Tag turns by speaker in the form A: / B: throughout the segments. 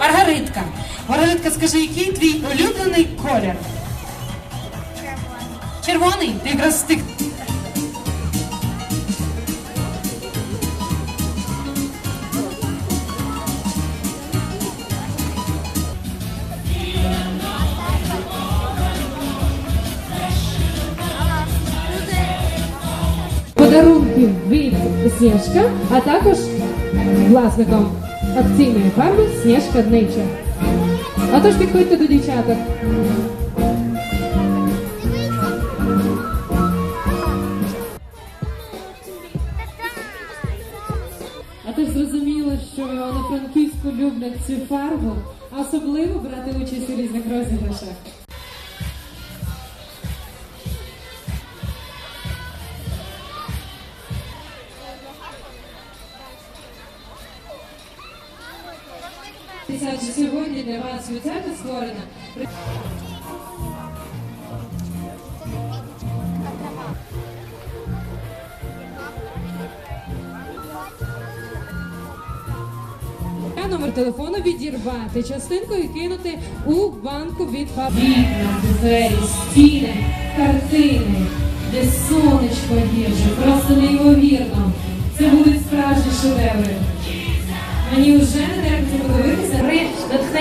A: Маргаритка. Маргаритка, скажи, який твій улюблений колір? Червоний? Ти якраз встиг.
B: подарунки від Сніжка, а також власником акційної фарби Сніжка Nature. Отож підходьте до дівчаток. А тож зрозуміло, що на франківську люблять цю фарбу, а особливо брати участь у різних розіграшах. Адже сьогодні для вас спеціально створена номер телефону відірвати частинку і кинути у банку від пап. Вікна, двері, стіни, картини, де сонечко є просто неймовірно. Це будуть справжні шедеври. Мені вже не.
A: При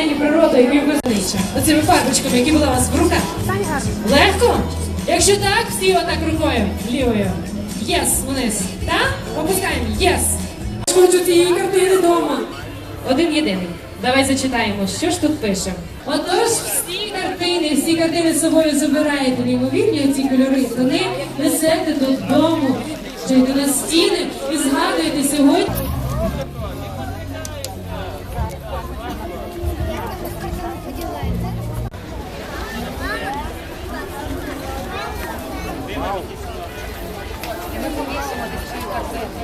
A: натхненні природою, який визнича. Оцими фарбочками, які були у вас в руках. Легко? Якщо так, всі отак рукою, лівою. Єс, вниз. Так? Опускаємо. Єс. Хочу тієї картини вдома. Один єдиний. Давай зачитаємо, що ж тут пише. Отож, всі картини, всі картини з собою забираєте неймовірні ці кольори, вони несете додому, що йде на стіни і згадуєте сьогодні. Ми повісимо десь картину.